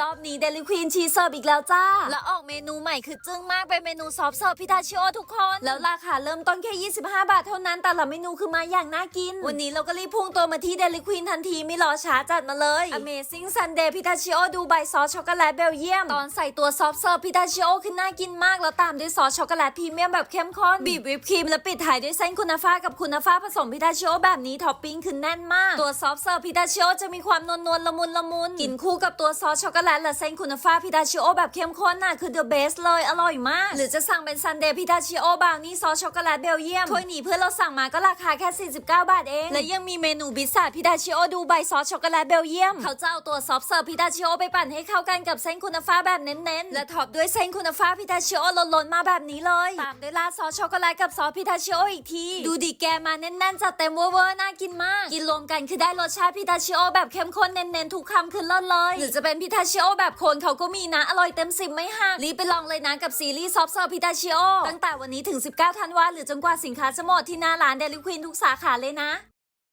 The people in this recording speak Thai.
รอบนี้เดลิควีนชีเสิร์ฟอีกแล้วจ้า แล้วออกเมนูใหม่คือจึ้งมากเป็นเมนูซอฟเสิร์ฟพิทาชิโอทุกคน แล้วราคาเริ่มต้นแค่ 25 บาทเท่านั้น แต่ละเมนูคือมาอย่างน่ากิน วันนี้เราก็รีบพุ่งตัวมาที่เดลิควีนทันทีไม่รอช้าจัดมาเลย Amazing Sunday พิทาชิโอดูใบซอสช็อกโกแลตเบลเยียม ตอนใส่ตัวซอฟเสิร์ฟพิทาชิโอคือน่ากินมาก แล้วตามด้วยซอสช็อกโกแลตพรีเมียมแบบเข้มข้นบีบวิปครีมแล้วปิดท้ายด้วยเส้นคุณฟ้ากับคุณฟ้าผสมพิทาชิโอแบบนี้ท็อปปิ้งคือแน่นมาก ตัวซอฟเสิร์ฟพิทาชิโอจะมีความนวลนวลๆละมุนละมุนกินคู่กับตัวซอสช็อกโกแลตและเส้นคุณฟ้าพิทาชิโอแบบเข้มข้นน่ะคือ the best เลยอร่อยมาก หรือจะสั่งเป็นซันเดย์พิทาชิโอบราวนี่ซอสช็อกโกแลตเบลเยียมถ้วยนี้เพื่อนเราสั่งมาก็ราคาแค่ 49 บาทเอง และยังมีเมนูบิสซ่าพิทาชิโอดูใบซอสช็อกโกแลตเบลเยียม เขาจะเอาตัวซอฟต์เสิร์ฟพิทาชิโอไปปั่นให้เข้ากันกับเส้นคุณฟ้าแบบเน้นๆ และท็อปด้วยเส้นคุณฟ้าพิทาชิโอล้นๆมาแบบนี้เลยตามด้วยราดซอสช็อกโกแลตกับซอสพิทาชิโออีกที ดูดิแกมาแน่นๆจัดเต็มเวอร์ๆน่ากินมาก กินรวมกันคือได้รสชาติพิทาชิโอแบบเข้มข้นเน้นๆทุกคำคือเลิศเลย หรือจะเป็นพิทาชิโอแบบโคนเขาก็มีนะ อร่อยเต็มสิบไม่หักรีบไปลองเลยนะกับซีรีส์ซอฟต์เซอร์พิตาชิโอตั้งแต่วันนี้ถึง 19 ธันวาหรือจนกว่าสินค้าจะหมดที่หน้าร้านเดลิควินทุกสาขาเลยนะ